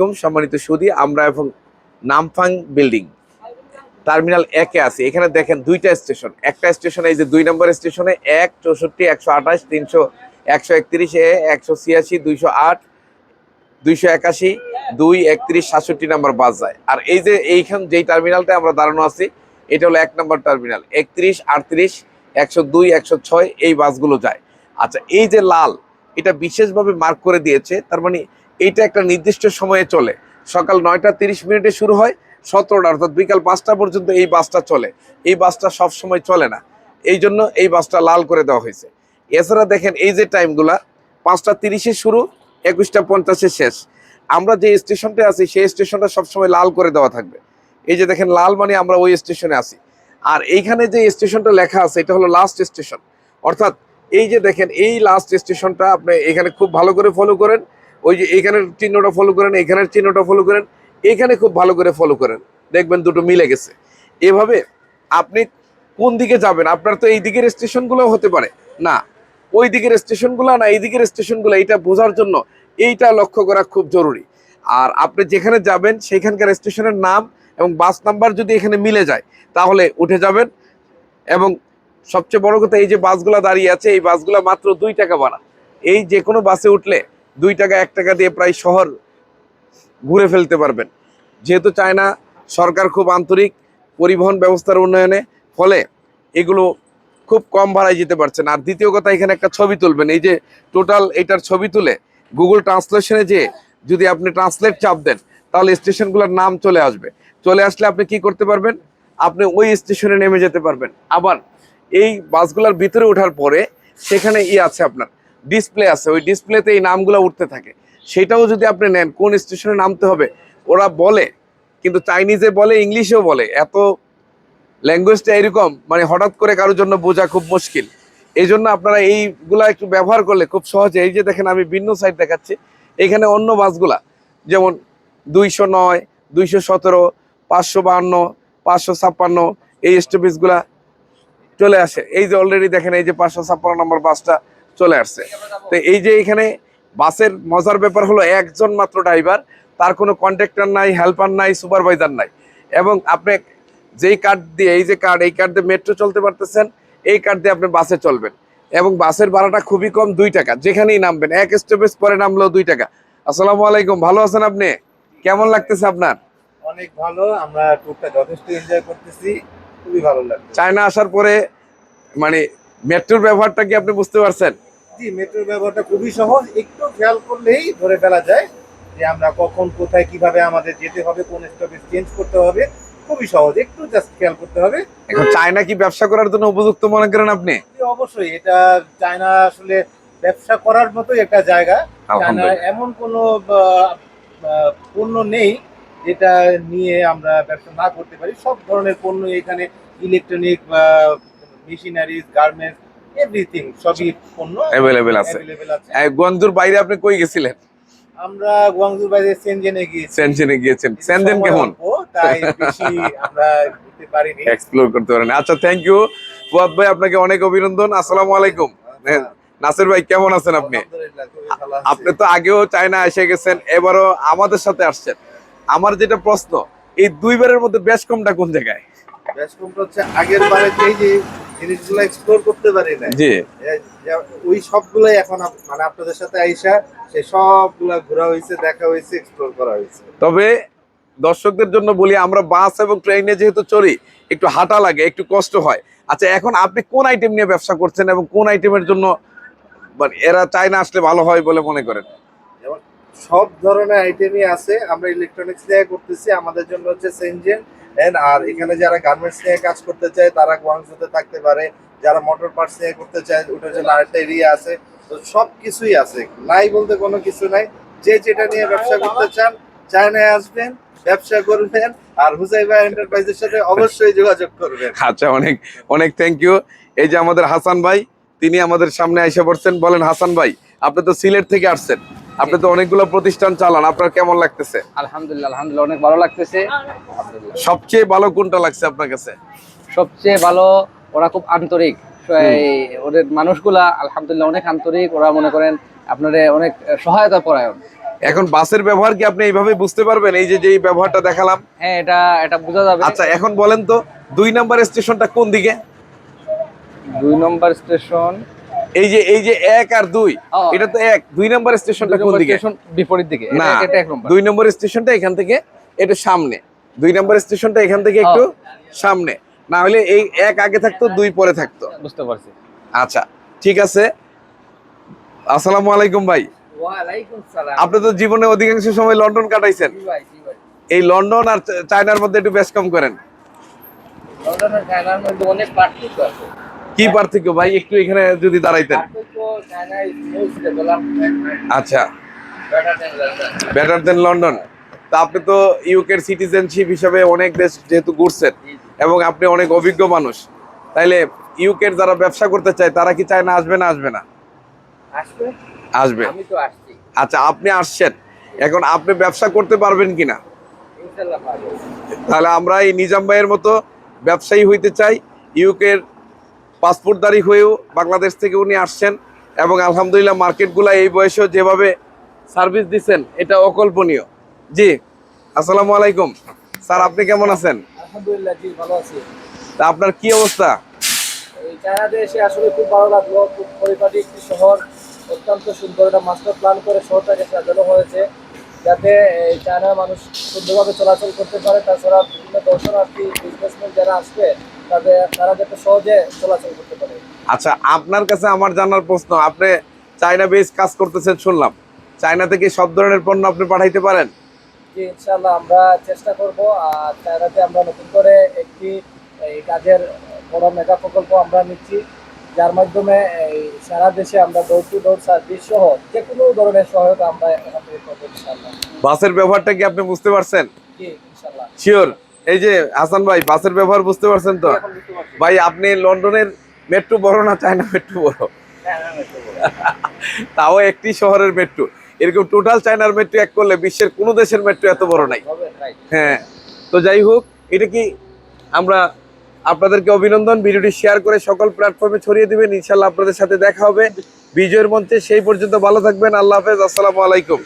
আলাইকুম। সম্মানিত সুদী, আমরা এখন নামফাং বিল্ডিং। টার্মিনাল একে আছি। এখানে দেখেন দুইটা স্টেশন। একটা স্টেশনে এই যে দুই নম্বর স্টেশনে এক চৌষট্টি, একশো আঠাশ, তিনশো, একশো একত্রিশ, এ একশো ছিয়াশি, দুইশো আট, দুইশো একাশি, দুই একত্রিশ, সাতষট্টি নাম্বার বাস যায়। আর এই যে এইখান যেই টার্মিনালটা আমরা দাঁড়ানো আছি, এটা হলো এক নম্বর টার্মিনাল। একত্রিশ, আটত্রিশ, একশো দুই, একশো ছয় এই বাসগুলো যায়। আচ্ছা এই যে লাল, এটা বিশেষভাবে মার্ক করে দিয়েছে। তার মানে এইটা একটা নির্দিষ্ট সময়ে চলে। সকাল নয়টা তিরিশ মিনিটে শুরু হয়, সতেরোটা অর্থাৎ বিকাল পাঁচটা পর্যন্ত এই বাসটা চলে। এই বাসটা সব সময় চলে না। এই জন্য এই বাসটা লাল করে দেওয়া হয়েছে। এছাড়া দেখেন এই যে টাইমগুলা, পাঁচটা তিরিশে শুরু, একুশটা পঞ্চাশে শেষ। আমরা যে স্টেশনটা আছি, সেই স্টেশনটা সবসময় লাল করে দেওয়া থাকবে। এই যে দেখেন, লাল মানে আমরা ওই স্টেশনে আছি। আর এইখানে যে স্টেশনটা লেখা আছে, এটা হলো লাস্ট স্টেশন অর্থাৎ এই যে দেখেন, এই লাস্ট স্টেশনটা আপনি এখানে খুব ভালো করে ফলো করেন। ওই যে এখানের চিহ্নটা ফলো করেন এখানের চিহ্নটা ফলো করেন এখানে খুব ভালো করে ফলো করেন। দেখবেন দুটো মিলে গেছে। এভাবে আপনি কোন দিকে যাবেন? আপনার তো এই দিকের স্টেশনগুলো হতে পারে। না ওই দিকের স্টেশনগুলো না এই দিকের স্টেশনগুলো এটা বোঝার জন্য এইটা লক্ষ্য করা খুব জরুরি। আর আপনি যেখানে যাবেন সেখানকার স্টেশনের নাম এবং বাস নাম্বার যদি এখানে মিলে যায়, তাহলে উঠে যাবেন। এবং সবচেয়ে বড় কথা, এই যে বাসগুলো দাঁড়িয়ে আছে, এই বাসগুলো মাত্র দুই টাকা ভাড়া। এই যে কোনো বাসে উঠলে দুই টাকা, এক টাকা দিয়ে প্রায় শহর ঘুরে ফেলতে পারবেন। যেহেতু চায়না সরকার খুব আন্তরিক পরিবহন ব্যবস্থার উন্নয়নে, ফলে এগুলো খুব কম ভাড়ায় যেতে পারছেন। আর দ্বিতীয় কথা, এখানে একটা ছবি তুলবেন। এই যে টোটাল এটার ছবি তুলে গুগল ট্রান্সলেশনে যে যদি আপনি ট্রান্সলেট চাপ দেন, তাহলে স্টেশনগুলোর নাম চলে আসবে। চলে আসলে আপনি কি করতে পারবেন? আপনি ওই স্টেশনে নেমে যেতে পারবেন। আবার এই বাসগুলোর ভিতরে ওঠার পরে সেখানে ই আছে আপনার। ডিসপ্লে আছে, ওই ডিসপ্লেতে এই নামগুলো উঠতে থাকে। সেটাও যদি আপনি নেন, কোন স্টেশনে নামতে হবে? ওরা বলে, কিন্তু চাইনিজে বলে ইংলিশেও বলে। এত ল্যাঙ্গুয়েজটা এরকম মানে হঠাৎ করে কারোর জন্য বোঝা খুব মুশকিল। এই জন্য আপনারা এইগুলা একটু ব্যবহার করলে খুব সহজে। এই যে দেখেন, আমি ভিন্ন সাইড দেখাচ্ছি। এখানে অন্য বাসগুলা, যেমন দুইশো নয়, দুইশো সতেরো, পাঁচশো বাহান্ন, পাঁচশো ছাপ্পান্ন, এই স্টপেজগুলা চলে আসে। এই যে অলরেডি দেখেন, এই যে পাঁচশো ছাপ্পান্ন নম্বর বাসটা চলে আসছে। তো এই যে এখানে বাসের মজার ব্যাপার হলো একজন মাত্র ড্রাইভার তার কোনো কন্ট্রাক্টর নাই হেল্পার নাই সুপারভাইজার নাই। এবং আপনি যেই কার্ড দিয়ে এই যে কার্ড এই কার্ড দিয়ে মেট্রো চলতে পারতেছেন এই কার্ড দিয়ে আপনি বাসে চলবেন। এবং বাসের ভাড়াটা খুবই কম দুই টাকা। যেখানেই নামবেন এক স্টপেজ পরে নামলেও দুই টাকা। আসসালামু আলাইকুম ভালো আছেন আপনি? কেমন লাগতেছে আপনার? অনেক ভালো আমরা ট্যুরটা যথেষ্ট এনজয় করতেছি খুবই ভালো লাগছে। চায়না আসার পরে মানে মেট্রোর ব্যবহারটা কি আপনি বুঝতে পারছেন? জি মেট্রোর ব্যবহারটা খুবই সহজ। একটু খেয়াল করলেই ধরে ফেলা যায় যে আমরা কখন কোথায় কীভাবে আমাদের যেতে হবে কোন স্টপেজ চেঞ্জ করতে হবে। খুবই সহজ। একটু জাস্ট খেয়াল করতে হবে। এখন চায়না কি ব্যবসা করার জন্য উপযুক্ত মনে করেন আপনি? অবশ্যই। এটা চায়না আসলে ব্যবসা করার মতোই একটা জায়গা। এমন কোনো পণ্য নেই যেটা নিয়ে আমরা ব্যবসা না করতে পারি। সব ধরনের পণ্য এখানে ইলেকট্রনিক বা মেশিনারিজ গার্মেন্টস এভরিথিং সবই পণ্য অ্যাভেলেবেল আছে। বাইরে আপনি কই গেছিলেন? আমরা গুয়াংজুর বাইরে সেনজেনে গিয়েছি সেনজেনে গিয়েছেন। সেনজেন কেমন? তাই বেশি আমরা ঘুরতে পারিনি। এক্সপ্লোর করতে পারেন। আচ্ছা থ্যাংক ইউ ফুয়াদ ভাই আপনাকে অনেক অভিনন্দন। আসসালামু আলাইকুম। হ্যাঁ, নাসির ভাই কেমন আছেন আপনি। আপনি তো আগেও চায়না এসে গেছেন এবারও আমাদের সাথে আসছেন। আমার যেটা প্রশ্ন এই দুইবারের মধ্যে বেশ কমটা কোন জায়গায়? বেশ কমটা হচ্ছে আগের বারে যেই যে জিনিসগুলো এক্সপ্লোর করতে পারি না জি। ওই সবগুলোই এখন মানে আপনাদের সাথে আইসা সেই সবগুলা ঘোরা হয়েছে দেখা হয়েছে এক্সপ্লোর করা হয়েছে তবে দর্শকদের জন্য বলি আমরা বাস এবং ট্রেনে যেহেতু চলি একটু হাঁটা লাগে একটু কষ্ট হয়। আচ্ছা এখন আপনি কোন আইটেম নিয়ে ব্যবসা করছেন এবং কোন আইটেমের জন্য মানে এরা চায়না আসলে ভালো হয় বলে মনে করেন? সব ধরনের আইটেমই আছে আমরা ইলেকট্রনিক্স দিয়ে করতেছি আমাদের জন্য হচ্ছে সেনজেন আর এখানে যারা গার্মেন্টস নিয়ে কাজ করতে চায়, তারা গুয়াংজুতে থাকতে পারে। যারা মোটর পার্টস নিয়ে করতে চায়, ওটার জন্য আরেকটা এরিয়া আছে। তো সব কিছুই আছে। নাই বলতে কোনো কিছু নাই। যে যেটা নিয়ে ব্যবসা করতে চান, চায়নায় আসবেন, ব্যবসা করবেন, আর হুজাইবা এন্টারপ্রাইজের সাথে অবশ্যই যোগাযোগ করবেন। আচ্ছা অনেক অনেক থ্যাংক ইউ এই যে আমাদের হাসান ভাই, তিনি আমাদের সামনে এসে পড়ছেন বলেন, হাসান ভাই, আপনি তো সিলেট থেকে আসছেন। আপনি তো অনেকগুলো প্রতিষ্ঠান চালান আপনার কেমন লাগতেছে? আলহামদুলিল্লাহ আলহামদুলিল্লাহ অনেক ভালো লাগতেছে। সবচেয়ে ভালো কোনটা লাগছে আপনার কাছে? সবচেয়ে ভালো ওরা খুব আন্তরিক। ওদের মানুষগুলা আলহামদুলিল্লাহ অনেক আন্তরিক। ওরা মনে করেন আপনাদের অনেক সহায়তা পরায়ণ। এখন বাসের ব্যবহার কি আপনি এইভাবে বুঝতে পারবেন? এই যে যে ব্যবহারটা দেখালাম। হ্যাঁ এটা এটা বোঝা যাবে। আচ্ছা এখন বলেন তো দুই নাম্বার স্টেশনটা কোন দিকে? দুই নম্বর স্টেশন এই যে এই যে এক আর দুই এটা তো এক। দুই নাম্বার স্টেশনটা কোন দিকে? বিপরীত দিকে। না এটা এটা দুই নম্বর স্টেশনটা এখান থেকে একটু সামনে। দুই নম্বর স্টেশনটা এখান থেকে একটু সামনে। না হলে এই এক আগে থাকতো দুই পরে থাকতো। বুঝতে পারছি। আচ্ছা ঠিক আছে। আসসালামু আলাইকুম ভাই। আপনি তো জীবনে অধিকাংশ সময় লন্ডন কাটাইছেন। জি ভাই জি ভাই। এই লন্ডন আর চায়নার মধ্যে একটু বেশ কম করেন। লন্ডনের চায়নার মধ্যে অনেক পার্থক্য আছে। কি পার্থক্য? ভাই একটু এখানে যদি দাঁড়াইতেন। আচ্ছা। বেটার দেন লন্ডন তা আপনি তো ইউকের সিটিজেনশিপ হিসাবে অনেক দেশ যেহেতু ঘুরছেন এবং আপনি অনেক অভিজ্ঞ মানুষ। তাইলে ইউকের যারা ব্যবসা করতে চায় তারা কি চায় না আসবে না আসবে না? আসবে। আচ্ছা আপনি আসছেন। এখন আপনি ব্যবসা করতে পারবেন কিনা? তাহলে আমরা এই নিজাম ভাইয়ের মতো ব্যবসায়ী হইতে চাই ইউকের পাসপোর্টদারি হয়েও বাংলাদেশ থেকে উনি আসছেন এবং আলহামদুলিল্লাহ মার্কেটগুলা এই বয়সেও যেভাবে সার্ভিস দিচ্ছেন এটা অকল্পনীয়। জি আসসালামু আলাইকুম। স্যার আপনি কেমন আছেন? আলহামদুলিল্লাহ জি ভালো আছি। তা আপনার কি অবস্থা? এই চায়নাতে এসে আসলে খুব ভালো লাগল খুব পরিপাটি একটি শহর অত্যন্ত সুন্দর। একটা মাস্টার প্ল্যান করে শহরটাকে সাজানো হয়েছে যাতে চায়নার মানুষ সুন্দরভাবে চলাচল করতে পারে। তাছাড়া বিভিন্ন দর্শনার্থী বিজনেসম্যান যারা আসবে তাদের তারা যাতে সহজে চলাচল করতে পারে। আচ্ছা আপনার কাছে আমার জানার প্রশ্ন আপনি চায়না বেস কাজ করতেছেন শুনলাম। চায়না থেকে সব ধরনের পণ্য আপনি পাঠাইতে পারেন? যে ইনশাআল্লাহ আমরা চেষ্টা করব আর চায়নাতে আমরা নতুন করে একটি এই কাজের বড় মেগা প্রকল্প আমরা নিচ্ছি যার মাধ্যমে এই সারা দেশে আমরা ডোর টু ডোর সার্ভিস সহ যে কোনো ধরনের সহায়তা আমরা এখান থেকে করব ইনশাআল্লাহ। বাসের ব্যবহারটা কি আপনি বুঝতে পারছেন? জি ইনশাআল্লাহ। শিওর এই যে হাসান ভাই বাসের ব্যবহার বুঝতে পারছেন তো। ভাই আপনি লন্ডনের মেট্রো বড় না চায়না মেট্রো বড়। তাও একটি শহরের মেট্রো এরকম টোটাল চায়নার মেট্রো এক করলে বিশ্বের কোনো দেশের মেট্রো এত বড় নাই। হ্যাঁ। তো যাই হোক এটা কি আমরা আপনাদেরকে অভিনন্দন ভিডিওটি শেয়ার করে সকল প্ল্যাটফর্মে ছড়িয়ে দিবেন। ইনশাল্লাহ আপনাদের সাথে দেখা হবে। বিজয়ের মঞ্চে সেই পর্যন্ত ভালো থাকবেন। আল্লাহ হাফেজ। আসসালামু আলাইকুম।